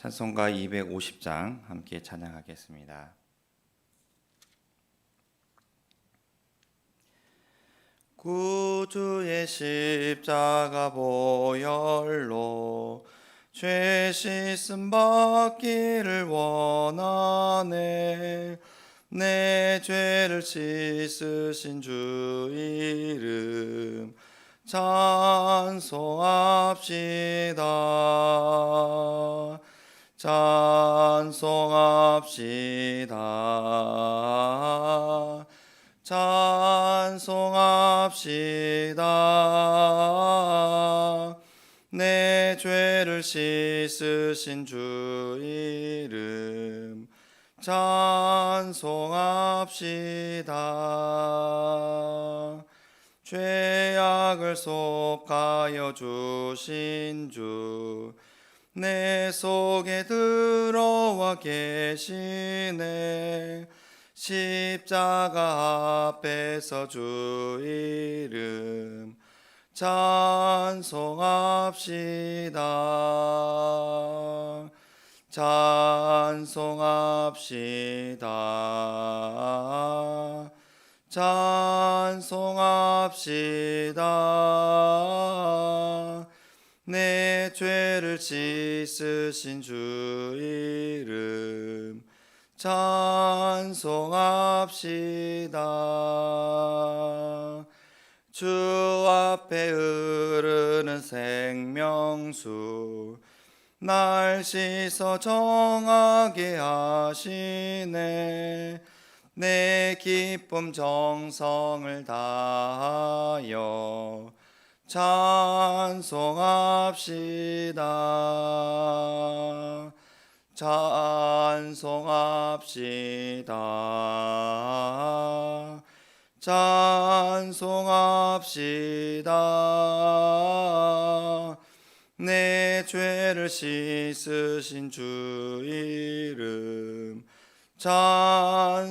찬송가 250장 함께 찬양하겠습니다. 구주의 십자가 보혈로 죄 씻음 받기를 원하네 내 죄를 씻으신 주 이름 찬송합시다 찬송합시다. 찬송합시다. 내 죄를 씻으신 주 이름 찬송합시다. 죄악을 속하여 주신 주 내 속에 들어와 계시네. 십자가 앞에서 주 이름 찬송합시다. 찬송합시다. 찬송합시다 내 죄를 씻으신 주 이름 찬송합시다. 주 앞에 흐르는 생명수 날 씻어 정하게 하시네. 내 기쁨 정성을 다하여 찬송합시다. 찬송합시다. 찬송합시다. 내 죄를 씻으신 주 이름 찬송합시다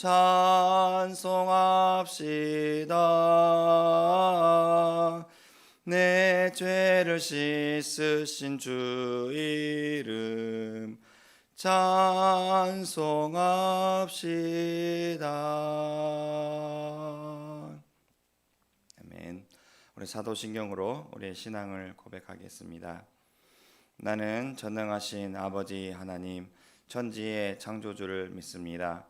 찬송합시다 내 죄를 씻으신 주 이름 찬송합시다. 아멘. 우리 사도신경으로 우리의 신앙을 고백하겠습니다. 나는 전능하신 아버지 하나님 천지의 창조주를 믿습니다.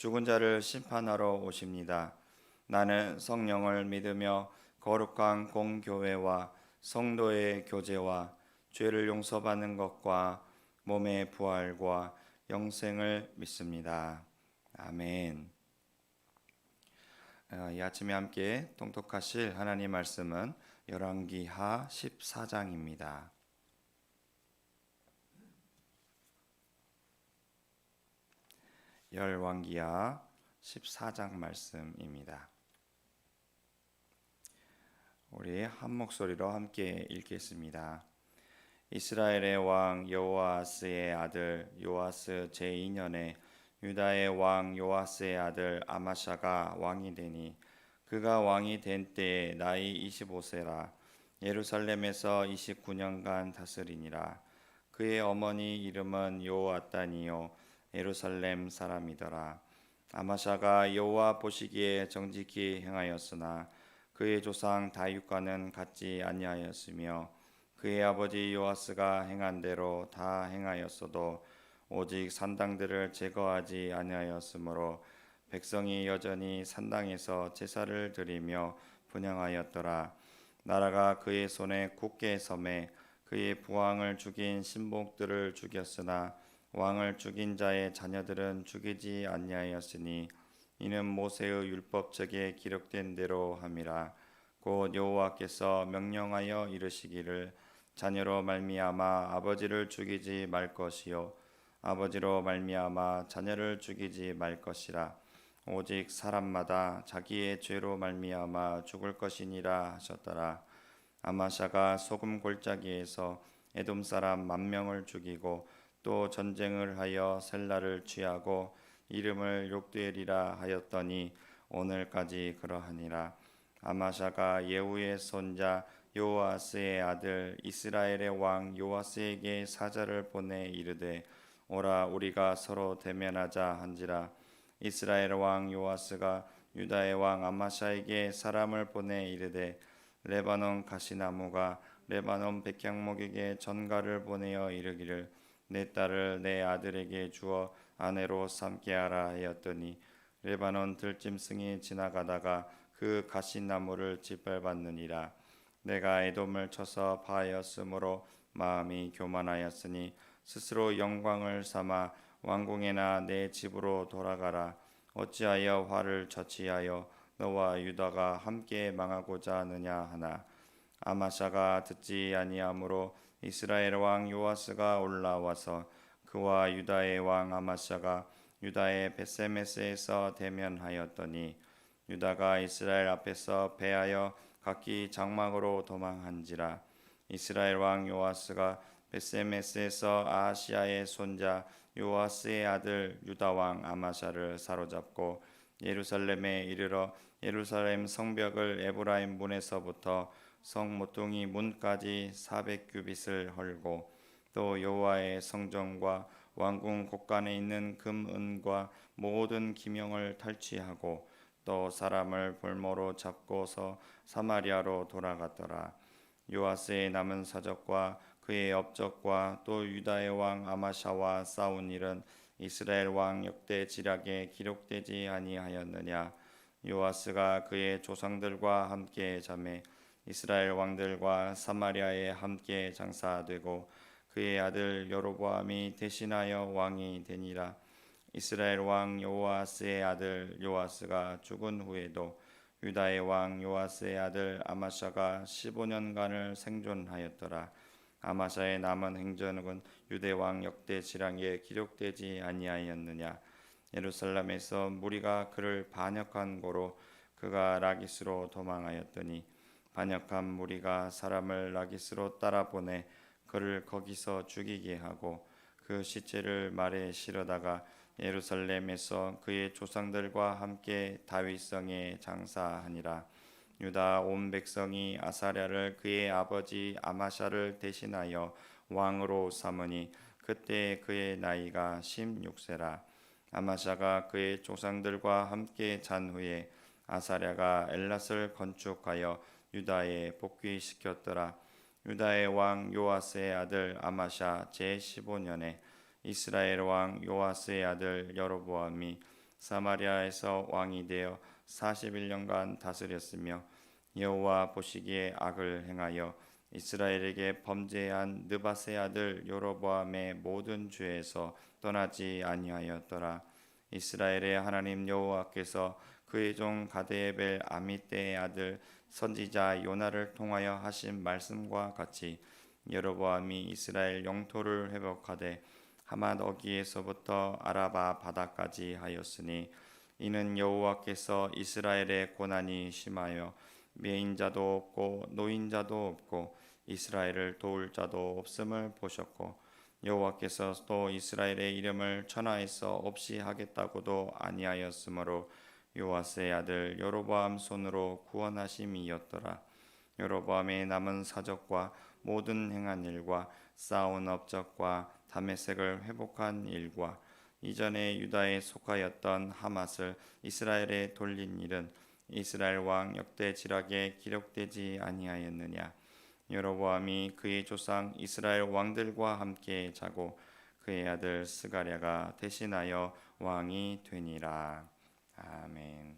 죽은 자를 심판하러 오십니다. 나는 성령을 믿으며 거룩한 공교회와 성도의 교제와 죄를 용서받는 것과 몸의 부활과 영생을 믿습니다. 아멘. 어, 이 아침에 함께 통독하실 하나님 말씀은 열왕기하 14장입니다. 열왕기하 14장 말씀입니다. 우리 한 목소리로 함께 읽겠습니다. 이스라엘의 왕 여호아스의 아들 요아스 제2년에 유다의 왕 요아스의 아들 아마샤가 왕이 되니 그가 왕이 된 때에 나이 25세라 예루살렘에서 29년간 다스리니라 그의 어머니 이름은 요아단이요 예루살렘 사람이더라 아마샤가 여호와 보시기에 정직히 행하였으나 그의 조상 다윗과는 같지 아니하였으며 그의 아버지 요아스가 행한 대로 다 행하였어도 오직 산당들을 제거하지 아니하였으므로 백성이 여전히 산당에서 제사를 드리며 분양하였더라. 나라가 그의 손에 굳게 섬에 그의 부왕을 죽인 신복들을 죽였으나 왕을 죽인 자의 자녀들은 죽이지 아니하였으니 이는 모세의 율법책에 기록된 대로 함이라. 곧 여호와께서 명령하여 이르시기를 자녀로 말미암아 아버지를 죽이지 말 것이요 아버지로 말미암아 자녀를 죽이지 말 것이라. 오직 사람마다 자기의 죄로 말미암아 죽을 것이니라 하셨더라. 아마샤가 소금 골짜기에서 에돔 사람 만 명을 죽이고 또 전쟁을 하여 셀라를 취하고 이름을 욕되리라 하였더니 오늘까지 그러하니라. 아마샤가 예후의 손자 요아스의 아들 이스라엘의 왕 요아스에게 사자를 보내 이르되 오라 우리가 서로 대면하자 한지라 이스라엘 왕 요아스가 유다의 왕 아마샤에게 사람을 보내 이르되 레바논 가시나무가 레바논 백향목에게 전가를 보내어 이르기를 내 딸을 내 아들에게 주어 아내로 삼게 하라 하였더니 레바논 들짐승이 지나가다가 그 가시나무를 짓밟았느니라. 내가 에돔을 쳐서 파하였으므로 마음이 교만하였으니 스스로 영광을 삼아 왕궁에나 내 집으로 돌아가라. 어찌하여 화를 저치하여 너와 유다가 함께 망하고자 하느냐 하나. 아마샤가 듣지 아니하므로 이스라엘 왕 요아스가 올라와서 그와 유다의 왕 아마샤가 유다의 베세메스에서 대면하였더니 유다가 이스라엘 앞에서 패하여 각기 장막으로 도망한지라. 이스라엘 왕 요아스가 베세메스에서 아하시아의 손자 요아스의 아들 유다 왕 아마샤를 사로잡고 예루살렘에 이르러 예루살렘 성벽을 에브라임 문에서부터 성 모퉁이 문까지 400규빗을 헐고 또 여호와의 성전과 왕궁 곳간에 있는 금 은과 모든 기명을 탈취하고 또 사람을 볼모로 잡고서 사마리아로 돌아갔더라. 요아스의 남은 사적과 그의 업적과 또 유다의 왕 아마샤와 싸운 일은 이스라엘 왕 역대 지략에 기록되지 아니하였느냐? 요아스가 그의 조상들과 함께 잠에 이스라엘 왕들과 사마리아에 함께 장사되고 그의 아들 여로보암이 대신하여 왕이 되니라. 이스라엘 왕 요아스의 아들 요아스가 죽은 후에도 유다의 왕 요아스의 아들 아마샤가 15년간을 생존하였더라. 아마샤의 남은 행전은 유대 왕 역대 지랑에 기록되지 아니하였느냐. 예루살렘에서 무리가 그를 반역한 고로 그가 라기스로 도망하였더니 반역한 무리가 사람을 라기스로 따라 보내 그를 거기서 죽이게 하고 그 시체를 말에 실어다가 예루살렘에서 그의 조상들과 함께 다윗성에 장사하니라. 유다 온 백성이 아사랴를 그의 아버지 아마샤를 대신하여 왕으로 삼으니 그때 그의 나이가 16세라. 아마샤가 그의 조상들과 함께 잔 후에 아사랴가 엘랏을 건축하여 유다에 복귀시켰더라. 유다의 왕 요아스의 아들 아마샤 제 15년에 이스라엘 왕 요아스의 아들 여로보암이 사마리아에서 왕이 되어 41년간 다스렸으며 여호와 보시기에 악을 행하여 이스라엘에게 범죄한 느바세 아들 여로보암의 모든 죄에서 떠나지 아니하였더라. 이스라엘의 하나님 여호와께서 그의 종 가데벨 아미떼의 아들 선지자 요나를 통하여 하신 말씀과 같이 여로보암이 이스라엘 영토를 회복하되 하맛 어기에서부터 아라바 바다까지 하였으니 이는 여호와께서 이스라엘의 고난이 심하여 매인자도 없고 노인자도 없고 이스라엘을 도울 자도 없음을 보셨고 여호와께서 또 이스라엘의 이름을 천하에서 없이 하겠다고도 아니하였으므로 요아스의 아들 여로보암 손으로 구원하심이었더라 여로보암의 남은 사적과 모든 행한 일과 쌓은 업적과 다메색을 회복한 일과 이전에 유다에 속하였던 하맛을 이스라엘에 돌린 일은 이스라엘 왕 역대 지락에 기록되지 아니하였느냐 여로보암이 그의 조상 이스라엘 왕들과 함께 자고 그의 아들 스가랴가 대신하여 왕이 되니라. 아멘.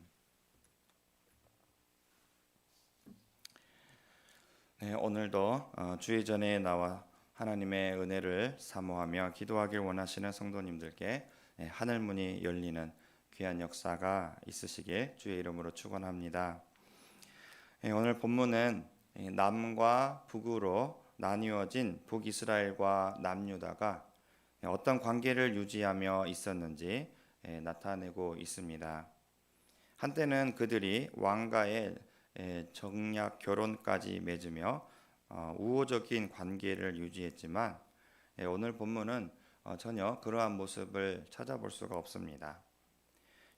네, 오늘도 어, 주의 전에 나와 하나님의 은혜를 사모하며 기도하길 원하시는 성도님들께 네, 하늘 문이 열리는 귀한 역사가 있으시길 주의 이름으로 축원합니다. 네, 오늘 본문은 이 남과 북으로 나뉘어진 북이스라엘과 남유다가 어떤 관계를 유지하며 있었는지 예, 나타내고 있습니다. 한때는 그들이 왕가의 예, 정략 결혼까지 맺으며 어, 우호적인 관계를 유지했지만 예, 오늘 본문은 어, 전혀 그러한 모습을 찾아볼 수가 없습니다.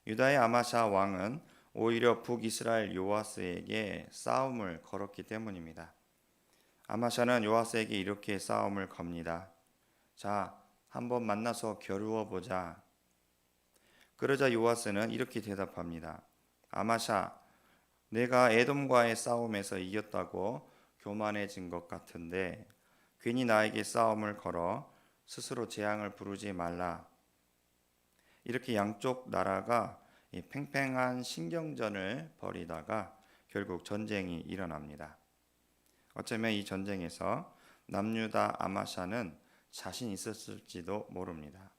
유다의 아마샤 왕은 오히려 북이스라엘 요아스에게 싸움을 걸었기 때문입니다. 아마샤는 요아스에게 이렇게 싸움을 겁니다. 자, 한번 만나서 겨루어 보자. 그러자 요아스는 이렇게 대답합니다. 아마샤, 내가 에돔과의 싸움에서 이겼다고 교만해진 것 같은데 괜히 나에게 싸움을 걸어 스스로 재앙을 부르지 말라. 이렇게 양쪽 나라가 이 팽팽한 신경전을 벌이다가 결국 전쟁이 일어납니다. 어쩌면 이 전쟁에서 남유다 아마샤는 자신 있었을지도 모릅니다.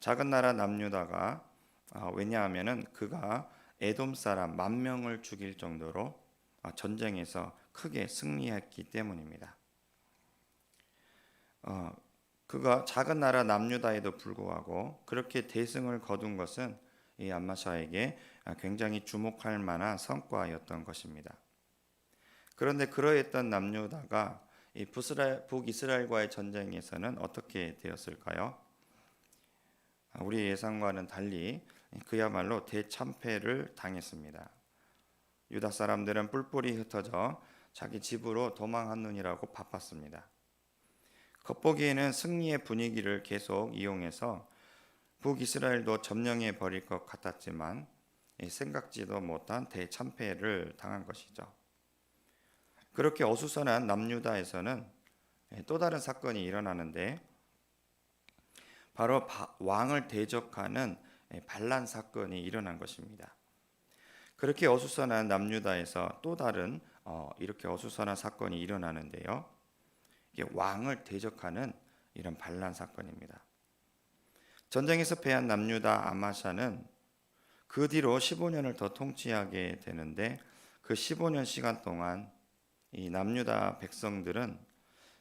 작은 나라 남유다가 아, 왜냐하면은 그가 에돔 사람 만 명을 죽일 정도로 아, 전쟁에서 크게 승리했기 때문입니다. 어, 그가 작은 나라 남유다에도 불구하고 그렇게 대승을 거둔 것은 이 암마샤에게 굉장히 주목할 만한 성과였던 것입니다. 그런데 그러했던 남유다가 이 북이스라엘과의 전쟁에서는 어떻게 되었을까요? 우리 예상과는 달리 그야말로 대참패를 당했습니다. 유다 사람들은 뿔뿔이 흩어져 자기 집으로 도망하느니라고 바빴습니다. 겉보기에는 승리의 분위기를 계속 이용해서 북이스라엘도 점령해 버릴 것 같았지만 생각지도 못한 대참패를 당한 것이죠. 그렇게 어수선한 남유다에서는 또 다른 사건이 일어나는데 바로 왕을 대적하는 반란 사건이 일어난 것입니다. 그렇게 어수선한 남유다에서 또 다른 어, 이렇게 어수선한 사건이 일어나는데요. 이게 왕을 대적하는 이런 반란 사건입니다. 전쟁에서 패한 남유다 아마샤는 그 뒤로 15년을 더 통치하게 되는데 그 15년 시간 동안 이 남유다 백성들은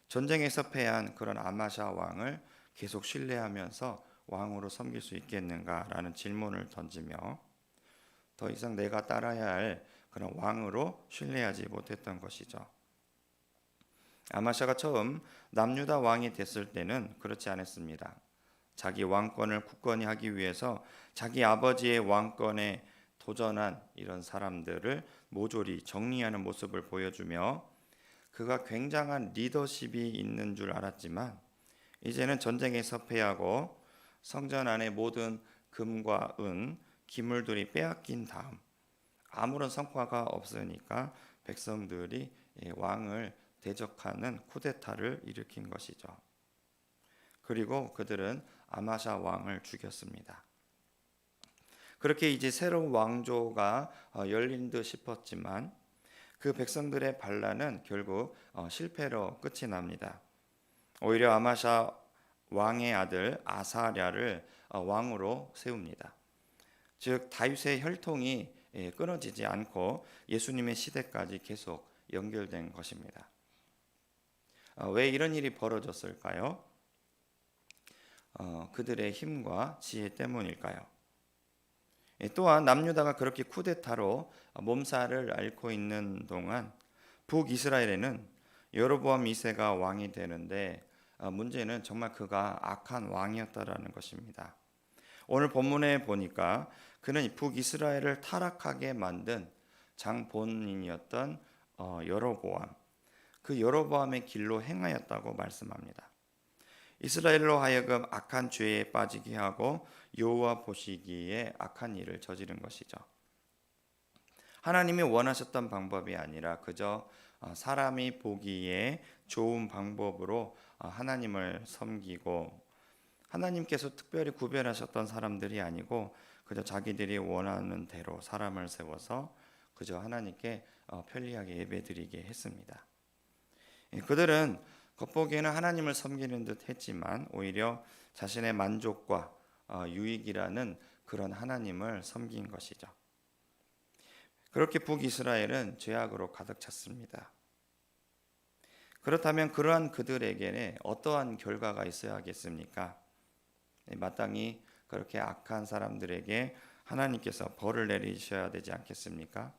전쟁에서 패한 그런 아마샤 왕을 계속 신뢰하면서 왕으로 섬길 수 있겠는가라는 질문을 던지며 더 이상 내가 따라야 할 그런 왕으로 신뢰하지 못했던 것이죠. 아마샤가 처음 남유다 왕이 됐을 때는 그렇지 않았습니다. 자기 왕권을 굳건히 하기 위해서 자기 아버지의 왕권에 도전한 이런 사람들을 모조리 정리하는 모습을 보여주며 그가 굉장한 리더십이 있는 줄 알았지만 이제는 전쟁에서 패하고 성전 안에 모든 금과 은, 기물들이 빼앗긴 다음 아무런 성과가 없으니까 백성들이 왕을 대적하는 쿠데타를 일으킨 것이죠. 그리고 그들은 아마샤 왕을 죽였습니다. 그렇게 이제 새로운 왕조가 어, 열린 듯 싶었지만 그 백성들의 반란은 결국 어, 실패로 끝이 납니다. 오히려 아마샤 왕의 아들 아사랴를 어, 왕으로 세웁니다. 즉 다윗의 혈통이 예, 끊어지지 않고 예수님의 시대까지 계속 연결된 것입니다. 어, 왜 이런 일이 벌어졌을까요? 어, 그들의 힘과 지혜 때문일까요? 예, 또한 남유다가 그렇게 쿠데타로 몸살을 앓고 있는 동안 북이스라엘에는 여로보암 2세가 왕이 되는데 어, 문제는 정말 그가 악한 왕이었다라는 것입니다. 오늘 본문에 보니까 그는 북이스라엘을 타락하게 만든 장본인이었던 어, 여로보암 그 여로보암의 길로 행하였다고 말씀합니다. 이스라엘로 하여금 악한 죄에 빠지게 하고 여호와 보시기에 악한 일을 저지른 것이죠. 하나님이 원하셨던 방법이 아니라 그저 어, 사람이 보기에 좋은 방법으로 어, 하나님을 섬기고 하나님께서 특별히 구별하셨던 사람들이 아니고 그저 자기들이 원하는 대로 사람을 세워서 그저 하나님께 어, 편리하게 예배드리게 했습니다. 예, 그들은 겉보기에는 하나님을 섬기는 듯 했지만 오히려 자신의 만족과 어, 유익이라는 그런 하나님을 섬긴 것이죠. 그렇게 북이스라엘은 죄악으로 가득 찼습니다. 그렇다면 그러한 그들에게는 어떠한 결과가 있어야 하겠습니까? 네, 마땅히 그렇게 악한 사람들에게 하나님께서 벌을 내리셔야 되지 않겠습니까?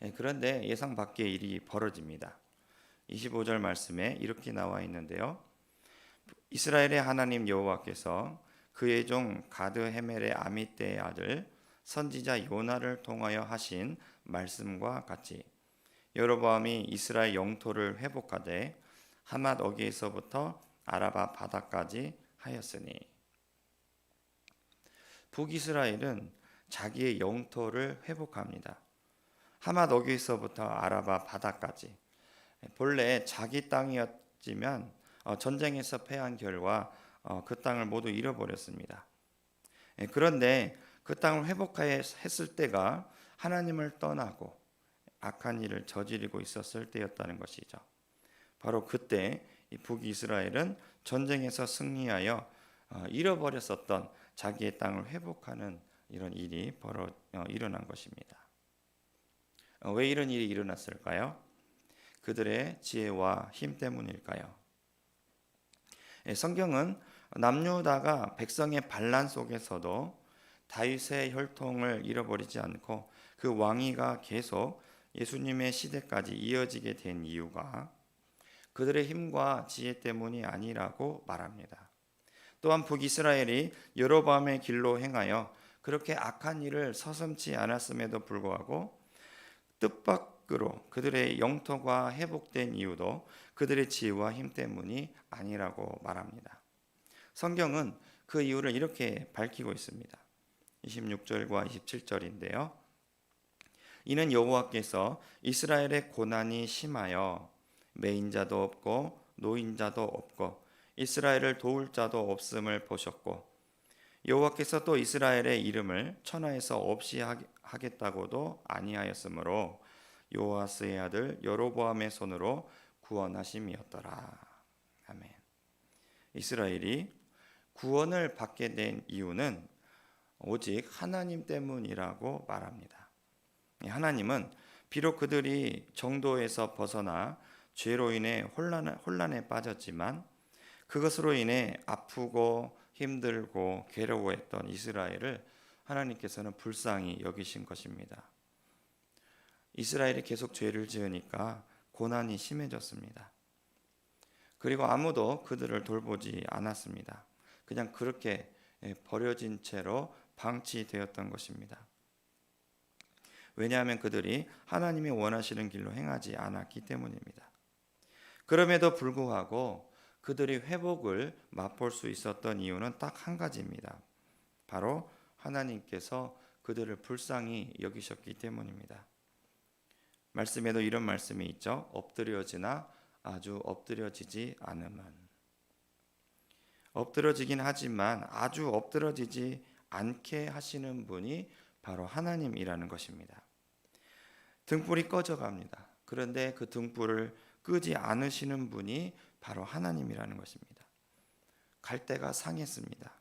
네, 그런데 예상 밖의 일이 벌어집니다. 25절 말씀에 이렇게 나와 있는데요. 이스라엘의 하나님 여호와께서 그의 종 가드 헤멜의 아미떼의 아들 선지자 요나를 통하여 하신 말씀과 같이 여로보암이 이스라엘 영토를 회복하되 하맛 어기에서부터 아라바 바다까지 하였으니 북이스라엘은 자기의 영토를 회복합니다. 하맛 어기에서부터 아라바 바다까지 본래 자기 땅이었지만 어, 전쟁에서 패한 결과 어, 그 땅을 모두 잃어버렸습니다. 예, 그런데 그 땅을 회복했을 때가 하나님을 떠나고 악한 일을 저지르고 있었을 때였다는 것이죠. 바로 그때 이 북이스라엘은 전쟁에서 승리하여 어, 잃어버렸었던 자기의 땅을 회복하는 이런 일이 벌어 어, 일어난 것입니다. 어, 왜 이런 일이 일어났을까요? 그들의 지혜와 힘 때문일까요? 예, 성경은 남유다가 백성의 반란 속에서도 다윗의 혈통을 잃어버리지 않고 그 왕위가 계속 예수님의 시대까지 이어지게 된 이유가 그들의 힘과 지혜 때문이 아니라고 말합니다. 또한 북이스라엘이 여로보암의 길로 행하여 그렇게 악한 일을 서슴지 않았음에도 불구하고 뜻밖으로 그들의 영토가 회복된 이유도 그들의 지혜와 힘 때문이 아니라고 말합니다. 성경은 그 이유를 이렇게 밝히고 있습니다. 26절과 27절인데요. 이는 여호와께서 이스라엘의 고난이 심하여 매인자도 없고 노인자도 없고 이스라엘을 도울 자도 없음을 보셨고 여호와께서 또 이스라엘의 이름을 천하에서 없이 하겠다고도 아니하였으므로 요아스의 아들 여로보암의 손으로 구원하심이었더라. 아멘. 이스라엘이 구원을 받게 된 이유는 오직 하나님 때문이라고 말합니다. 하나님은 비록 그들이 정도에서 벗어나 죄로 인해 혼란에, 혼란 에 빠졌지만 그것으로 인해 아프고 힘들고 괴로워했던 이스라엘을 하나님께서는 불쌍히 여기신 것입니다. 이스라엘이 계속 죄를 지으니까 고난이 심해졌습니다. 그리고 아무도 그들을 돌보지 않았습니다. 그냥 그렇게 버려진 채로 방치되었던 것입니다. 왜냐하면 그들이 하나님이 원하시는 길로 행하지 않았기 때문입니다. 그럼에도 불구하고 그들이 회복을 맛볼 수 있었던 이유는 딱 한 가지입니다. 바로 하나님께서 그들을 불쌍히 여기셨기 때문입니다. 말씀에도 이런 말씀이 있죠. 엎드려지나 아주 엎드려지지 않으면 엎드러지긴 하지만 아주 엎드러지지 않게 하시는 분이 바로 하나님이라는 것입니다. 등불이 꺼져 갑니다. 그런데 그 등불을 끄지 않으시는 분이 바로 하나님이라는 것입니다. 갈대가 상했습니다.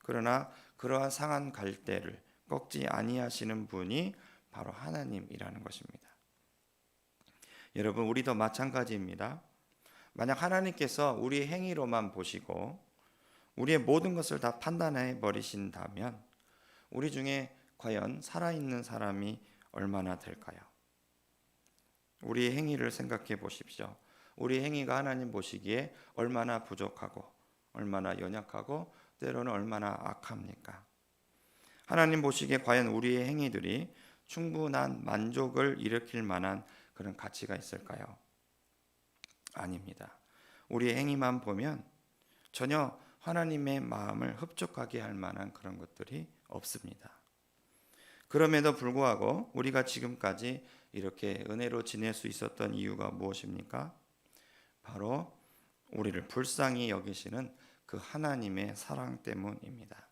그러나 그러한 상한 갈대를 꺾지 아니하시는 분이 바로 하나님이라는 것입니다. 여러분 우리도 마찬가지입니다. 만약 하나님께서 우리 행위로만 보시고 우리의 모든 것을 다 판단해 버리신다면 우리 중에 과연 살아있는 사람이 얼마나 될까요? 우리의 행위를 생각해 보십시오. 우리 행위가 하나님 보시기에 얼마나 부족하고 얼마나 연약하고 때로는 얼마나 악합니까? 하나님 보시기에 과연 우리의 행위들이 충분한 만족을 일으킬 만한 그런 가치가 있을까요? 아닙니다. 우리의 행위만 보면 전혀 하나님의 마음을 흡족하게 할 만한 그런 것들이 없습니다. 그럼에도 불구하고 우리가 지금까지 이렇게 은혜로 지낼 수 있었던 이유가 무엇입니까? 바로 우리를 불쌍히 여기시는 그 하나님의 사랑 때문입니다.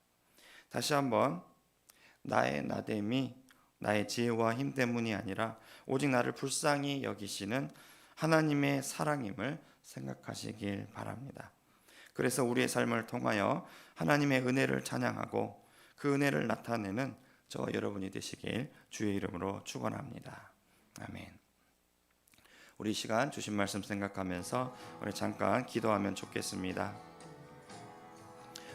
다시 한번 나의 나됨이 나의 지혜와 힘 때문이 아니라 오직 나를 불쌍히 여기시는 하나님의 사랑임을 생각하시길 바랍니다. 그래서 우리의 삶을 통하여 하나님의 은혜를 찬양하고 그 은혜를 나타내는 저 여러분이 되시길 주의 이름으로 축원합니다. 아멘. 우리 시간 주신 말씀 생각하면서 우리 잠깐 기도하면 좋겠습니다.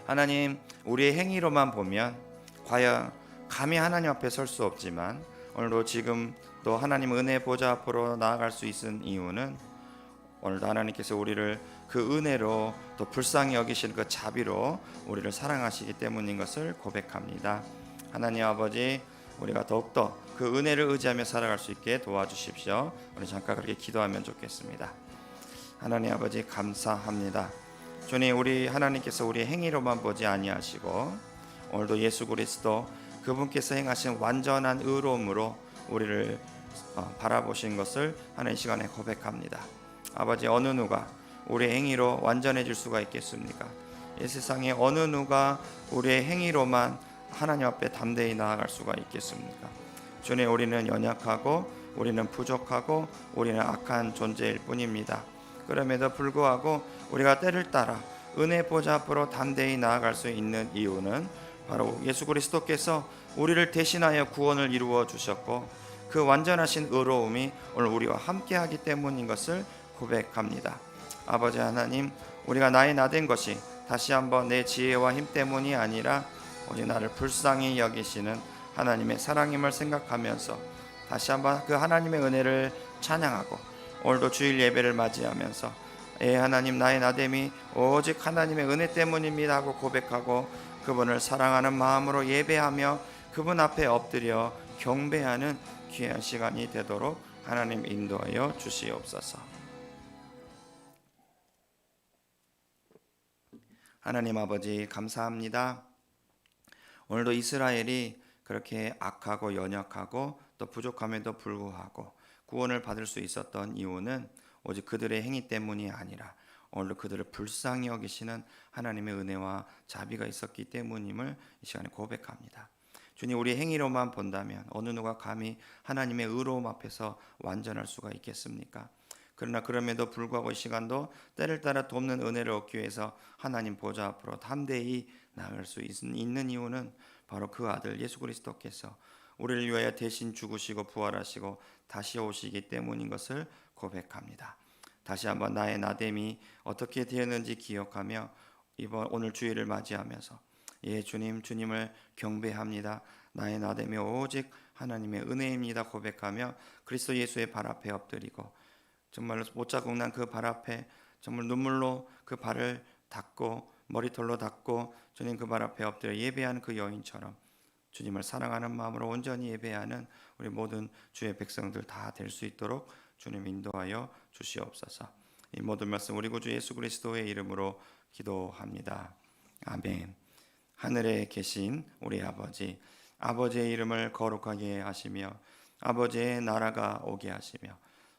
하나님, 우리의 행위로만 보면 과연 감히 하나님 앞에 설 수 없지만 오늘도 지금 또 하나님 은혜 보좌 앞으로 나아갈 수 있는 이유는 오늘도 하나님께서 우리를 그 은혜로 또 불쌍히 여기시는 그 자비로 우리를 사랑하시기 때문인 것을 고백합니다. 하나님 아버지 우리가 더욱더 그 은혜를 의지하며 살아갈 수 있게 도와주십시오. 우리 잠깐 그렇게 기도하면 좋겠습니다. 하나님 아버지 감사합니다. 주님 우리 하나님께서 우리의 행위로만 보지 아니하시고 오늘도 예수 그리스도 그분께서 행하신 완전한 의로움으로 우리를 어, 바라보신 것을 하는 시간에 고백합니다. 아버지 어느 누가 우리의 행위로 완전해질 수가 있겠습니까? 이 세상에 어느 누가 우리의 행위로만 하나님 앞에 담대히 나아갈 수가 있겠습니까? 주님 우리는 연약하고 우리는 부족하고 우리는 악한 존재일 뿐입니다. 그럼에도 불구하고 우리가 때를 따라 은혜 보좌 앞으로 담대히 나아갈 수 있는 이유는 바로 예수 그리스도께서 우리를 대신하여 구원을 이루어 주셨고 그 완전하신 의로움이 오늘 우리와 함께 하기 때문인 것을 고백합니다. 아버지 하나님, 우리가 나의 나된 것이 다시 한번 내 지혜와 힘 때문이 아니라 오직 나를 불쌍히 여기시는 하나님의 사랑임을 생각하면서 다시 한번 그 하나님의 은혜를 찬양하고 오늘도 주일 예배를 맞이하면서 예 하나님 나의 나됨이 오직 하나님의 은혜 때문입니다 하고 고백하고 그분을 사랑하는 마음으로 예배하며 그분 앞에 엎드려 경배하는 귀한 시간이 되도록 하나님 인도하여 주시옵소서. 하나님 아버지 감사합니다. 오늘도 이스라엘이 그렇게 악하고 연약하고 또 부족함에도 불구하고 구원을 받을 수 있었던 이유는 오직 그들의 행위 때문이 아니라 오늘도 그들을 불쌍히 여기시는 하나님의 은혜와 자비가 있었기 때문임을 이 시간에 고백합니다. 주님 우리 행위로만 본다면 어느 누가 감히 하나님의 의로움 앞에서 완전할 수가 있겠습니까? 그러나 그럼에도 불구하고 이 시간도 때를 따라 돕는 은혜를 얻기 위해서 하나님 보좌 앞으로 담대히 나갈 수 있는 이유는 바로 그 아들 예수 그리스도께서 우리를 위하여 대신 죽으시고 부활하시고 다시 오시기 때문인 것을 고백합니다. 다시 한번 나의 나됨이 어떻게 되었는지 기억하며 이번 오늘 주일을 맞이하면서 예 주님 주님을 경배합니다. 나의 나됨이 오직 하나님의 은혜입니다 고백하며 그리스도 예수의 발 앞에 엎드리고 정말로 못자국 난 그 발 앞에 정말 눈물로 그 발을 닦고 머리털로 닦고 주님 그 발 앞에 엎드려 예배하는 그 여인처럼 주님을 사랑하는 마음으로 온전히 예배하는 우리 모든 주의 백성들 다 될 수 있도록 주님 인도하여 주시옵소서. 이 모든 말씀 우리 구주 예수 그리스도의 이름으로 기도합니다. 아멘. 하늘에 계신 우리 아버지, 아버지의 이름을 거룩하게 하시며 아버지의 나라가 오게 하시며